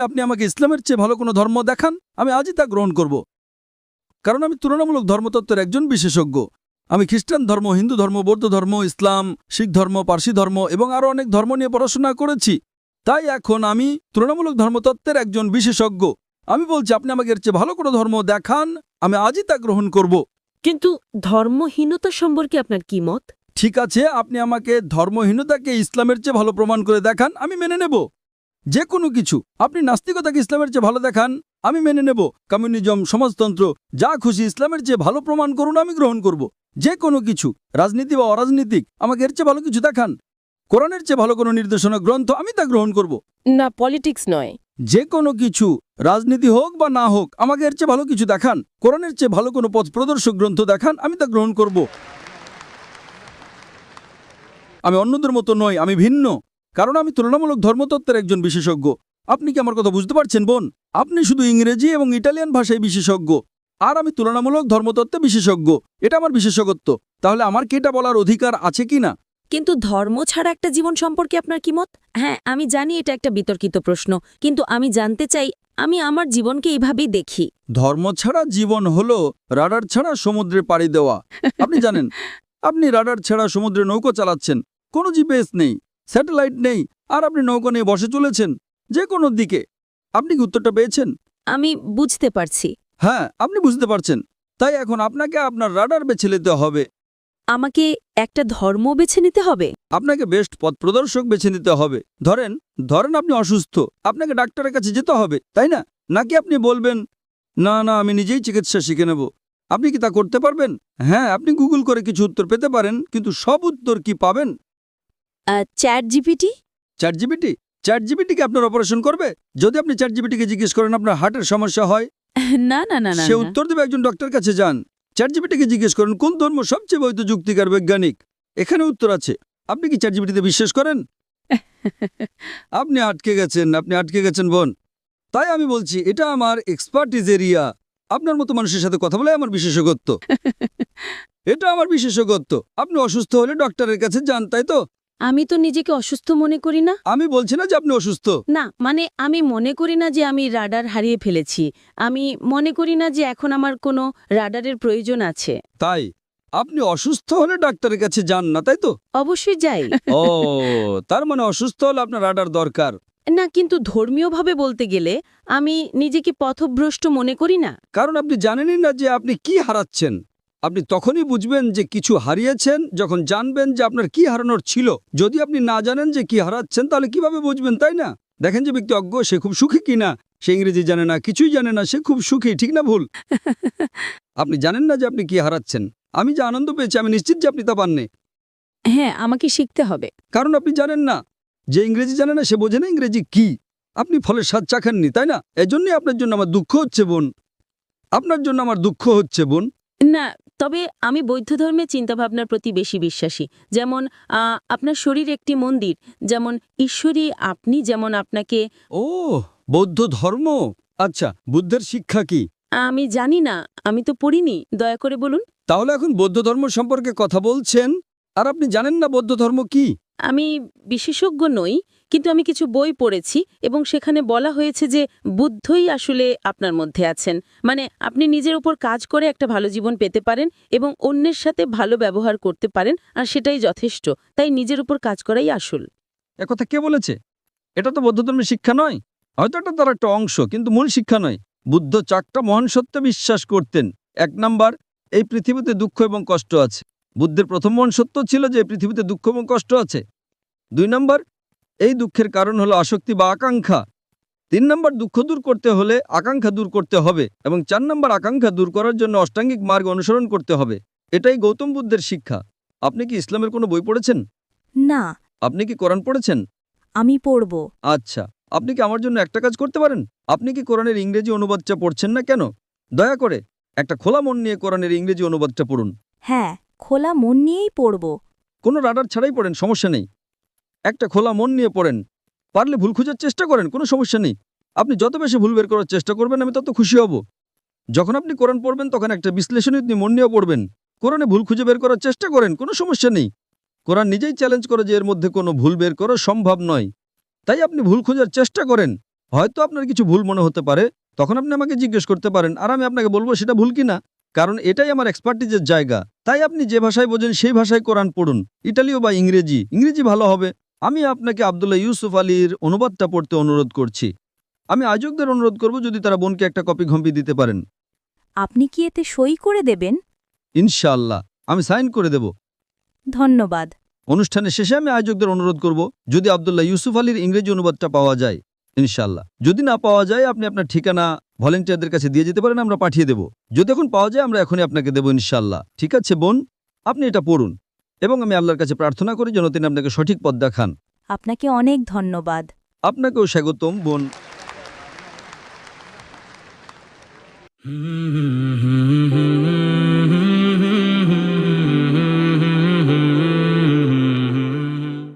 আপনি আমাকে ইসলামের চেয়ে ভালো কোনো ধর্ম দেখান আমি আজই তা গ্রহণ করব। কারণ আমি তুলনামূলক ধর্মতত্ত্বের একজন বিশেষজ্ঞ। আমি খ্রিস্টান ধর্ম হিন্দু ধর্ম বৌদ্ধ ধর্ম ইসলাম শিখ ধর্ম পার্সি ধর্ম এবং আরও অনেক ধর্ম নিয়ে পড়াশোনা করেছি। তাই এখন আমি তুলনামূলক ধর্মতত্ত্বের একজন বিশেষজ্ঞ। আমি বলছি আপনি আমাকে এর চেয়ে ভালো কোনো ধর্ম দেখান আমি আজই তা গ্রহণ করব। কিন্তু ধর্মহীনতা সম্পর্কে আপনার কি মত? ঠিক আছে আপনি আমাকে ধর্মহীনতাকে ইসলামের চেয়ে ভালো প্রমাণ করে দেখান আমি মেনে নেব। যে কোনো কিছু। আপনি নাস্তিকতাকে ইসলামের চেয়ে ভালো দেখান আমি মেনে নেব। কমিউনিজম সমাজতন্ত্র যা খুশি ইসলামের চেয়ে ভালো প্রমাণ করুন আমি গ্রহণ করব। যে কোনো কিছু রাজনীতি বা অরাজনীতিক আমাকে এর চেয়ে ভালো কিছু দেখান। কোরআনের চেয়ে ভালো কোনো নির্দেশনা গ্রন্থ আমি তা গ্রহণ করব। না পলিটিক্স নয়। যে কোনো কিছু রাজনীতি হোক বা না হোক আমাকে এর চেয়ে ভালো কিছু দেখান। কোরআনের চেয়ে ভালো কোনো পথ প্রদর্শক গ্রন্থ দেখান আমি তা গ্রহণ করব। আমি অন্যদের মতো নই আমি ভিন্ন। কারণ আমি তুলনামূলক ধর্মতত্ত্বের একজন বিশেষজ্ঞ। আপনি কি আমার কথা বুঝতে পারছেন বোন? আপনি শুধু ইংরেজি এবং ইটালিয়ান ভাষায় বিশেষজ্ঞ। আর আমি তুলনামূলক ধর্মতত্ত্বে বিশেষজ্ঞ। এটা আমার বিশেষজ্ঞত্ব। তাহলে আমার কি এটা বলার অধিকার আছে কি না? কিন্তু ধর্ম ছাড়া একটা জীবন সম্পর্কে আপনার কি মত? হ্যাঁ আমি জানি এটা একটা বিতর্কিত প্রশ্ন কিন্তু আমি জানতে চাই আমি আমার জীবনকে এইভাবেই দেখি। ধর্ম ছাড়া জীবন হলো রাডার ছাড়া সমুদ্রে পাড়ি দেওয়া। আপনি জানেন আপনি রাডার ছাড়া সমুদ্রে নৌকো চালাচ্ছেন কোনো জিপিএস নেই। স্যাটেলাইট নেই আর আপনি নৌকো নিয়ে বসে চলেছেন যে কোনো দিকে। আপনি কি উত্তরটা পেয়েছেন? আমি বুঝতে পারছি। হ্যাঁ আপনি বুঝতে পারছেন। তাই এখন আপনাকে আপনার রাডার বেছে নিতে হবে। আমাকে একটা ধর্ম বেছে নিতে হবে? আপনাকে বেস্ট পথ প্রদর্শক বেছে নিতে হবে। ধরেন ধরেন আপনি অসুস্থ আপনাকে ডাক্তারের কাছে যেতে হবে তাই না? নাকি আপনি বলবেন না না আমি নিজেই চিকিৎসা শিখে নেব আপনি কি তা করতে পারবেন? হ্যাঁ আপনি গুগল করে কিছু উত্তর পেতে পারেন কিন্তু সব উত্তর কি পাবেন? Chat GPT chat GPT chat জিবিটিকে আপনার অপারেশন করবে? যদি আপনি চ্যাট জিবিটিকে জিজ্ঞেস করেন আপনার হার্টের সমস্যা হয় না না না না সে উত্তর দেবে একজন ডক্টর কাছে যান। চ্যাট জিবিটিকে জিজ্ঞেস করেন কোন ধর্ম সবচেয়ে বৈধ যুক্তিকার বৈজ্ঞানিক? এখানে উত্তর আছে। আপনি কি চ্যাট জিবিটিতে বিশ্বাস করেন? আপনি আটকে গেছেন আপনি আটকে গেছেন বোন। তাই আমি বলছি এটা আমার এক্সপার্টিজ এরিয়া আপনার মতো মানুষের সাথে কথা বলে আমার বিশেষজ্ঞত্ব। এটা আমার বিশেষজ্ঞত্ব। আপনি অসুস্থ হলে ডক্টরের কাছে যান তাই তো? আমি তো নিজেকে অসুস্থ মনে করি না? আমি বলছি না যে আপনি অসুস্থ। না মানে আমি মনে করি না যে আমি রাডার হারিয়ে ফেলেছি। আমি মনে করি না যে এখন আমার কোনো রাডারের প্রয়োজন আছে। তাই? আপনি অসুস্থ হলে ডাক্তারের কাছে যান না তাই তো? অবশ্যই যাই। ও তার মানে অসুস্থ হলে আপনার রাডার দরকার। না কিন্তু ধর্মীয়ভাবে বলতে গেলে আমি নিজেকে পথভ্রষ্ট মনে করি না। কারণ আপনি জানেনই না যে আপনি কি হারাচ্ছেন। আপনি তখনই বুঝবেন যে কিছু হারিয়েছেন যখন জানবেন যে আপনার কি হারানোর ছিল। যদি আপনি না জানেন যে কি হারাচ্ছেন তাহলে কীভাবে বুঝবেন তাই না? দেখেন যে ব্যক্তি অজ্ঞ সে খুব সুখী কিনা সে ইংরেজি জানে না কিছুই জানে না সে খুব সুখী ঠিক না ভুল? আপনি জানেন না যে আপনি কি হারাচ্ছেন। আমি যে আনন্দ পেয়েছি আমি নিশ্চিত যে আপনি তা পাননি। হ্যাঁ আমাকে শিখতে হবে। কারণ আপনি জানেন না। যে ইংরেজি জানে না সে বোঝে না ইংরেজি কি। আপনি ফলের স্বাদ চাখাননি তাই না? এজন্যই আপনার জন্য আমার দুঃখ হচ্ছে বোন। আপনার জন্য আমার দুঃখ হচ্ছে বোন। না তবে আমি বৌদ্ধ ধর্মের চিন্তাভাবনার প্রতি বেশি বিশ্বাসী। যেমন আপনার শরীর একটি মন্দির। যেমন ঈশ্বরী আপনি যেমন আপনাকে ও বৌদ্ধ ধর্ম? আচ্ছা বুদ্ধের শিক্ষা কি? আমি জানি না। আমি তো পড়িনি। দয়া করে বলুন। তাহলে এখন বৌদ্ধ ধর্ম সম্পর্কে কথা বলছেন? আর আপনি জানেন না বৌদ্ধ ধর্ম কি? আমি বিশেষজ্ঞ নই কিন্তু আমি কিছু বই পড়েছি এবং সেখানে বলা হয়েছে যে বুদ্ধই আসলে আপনার মধ্যে আছেন। মানে আপনি নিজের উপর কাজ করে একটা ভালো জীবন পেতে পারেন এবং অন্যের সাথে ভালো ব্যবহার করতে পারেন আর সেটাই যথেষ্ট। তাই নিজের উপর কাজ করাই আসল। একথা কে বলেছে? এটা তো বৌদ্ধ ধর্মের শিক্ষা নয়। হয়তো এটা তার একটা অংশ কিন্তু মূল শিক্ষা নয়। বুদ্ধ চারটা মহান সত্যে বিশ্বাস করতেন। এক নাম্বার এই পৃথিবীতে দুঃখ এবং কষ্ট আছে। বুদ্ধের প্রথম মন সত্য ছিল যে পৃথিবীতে দুঃখ এবং কষ্ট আছে। দুই নম্বর এই দুঃখের কারণ হলো আসক্তি বা আকাঙ্ক্ষা। তিন নম্বর দুঃখ দূর করতে হলে আকাঙ্ক্ষা দূর করতে হবে এবং চার নম্বর আকাঙ্ক্ষা দূর করার জন্য অষ্টাঙ্গিক মার্গ অনুসরণ করতে হবে। এটাই গৌতম বুদ্ধের শিক্ষা। আপনি কি ইসলামের কোনো বই পড়েছেন? না। আপনি কি কোরআন পড়েছেন? আমি পড়ব। আচ্ছা আপনি কি আমার জন্য একটা কাজ করতে পারেন? আপনি কি কোরআনের ইংরেজি অনুবাদটা পড়ছেন না কেন? দয়া করে একটা খোলা মন নিয়ে কোরআনের ইংরেজি অনুবাদটা পড়ুন। হ্যাঁ। খোলা মন নিয়েই পড়ব। কোনো রাডার ছাড়াই পড়েন, সমস্যা নেই। একটা খোলা মন নিয়ে পড়েন। পারলে ভুল খোঁজার চেষ্টা করেন, কোনো সমস্যা নেই। আপনি যত বেশি ভুল বের করার চেষ্টা করবেন, আমি তত খুশি হব। যখন আপনি কোরআন পড়বেন, তখন একটা বিশ্লেষণী আপনি মন নিয়েও পড়বেন। কোরআনে ভুল খুঁজে বের করার চেষ্টা করেন, কোনো সমস্যা নেই। কোরআন নিজেই চ্যালেঞ্জ করে যে এর মধ্যে কোনো ভুল বের করা সম্ভব নয়। তাই আপনি ভুল খোঁজার চেষ্টা করেন। হয়তো আপনার কিছু ভুল মনে হতে পারে, তখন আপনি আমাকে জিজ্ঞেস করতে পারেন, আর আমি আপনাকে বলব সেটা ভুল কিনা? কারণ এটাই আমার এক্সপার্টিজের জায়গা। তাই আপনি যে ভাষায় বোঝেন সেই ভাষায় কোরআন পড়ুন। ইটালীয় বা ইংরেজি ইংরেজি ভালো হবে। আমি আপনাকে আবদুল্লাহ ইউসুফ আলীর অনুবাদটা পড়তে অনুরোধ করছি। আমি আয়োজকদের অনুরোধ করব যদি তারা বোনকে একটা কপি ঘম্পি দিতে পারেন। আপনি কি এতে সই করে দেবেন? ইনশাআল্লাহ আমি সাইন করে দেব। ধন্যবাদ। অনুষ্ঠানের শেষে আমি আয়োজকদের অনুরোধ করব যদি আবদুল্লাহ ইউসুফ আলীর ইংরেজি অনুবাদটা পাওয়া যায় ইনশাল্লাহ যদি না পাওয়া যায় আপনি আপনার ঠিকানা ভলেন্টিয়ারদের কাছে দিয়ে যেতে পারেন আমরা পাঠিয়ে দেব। যদি এখন পাওয়া যায় আমরা এখনই আপনাকে দেবো ইনশাল্লাহ ঠিক আছে বোন? আপনি এটা পড়ুন এবং আমি আল্লাহর কাছে প্রার্থনা করি যেন তিনি আপনাকে সঠিক পথ দেখান। আপনাকে অনেক ধন্যবাদ। আপনাকেও স্বাগতম বোন।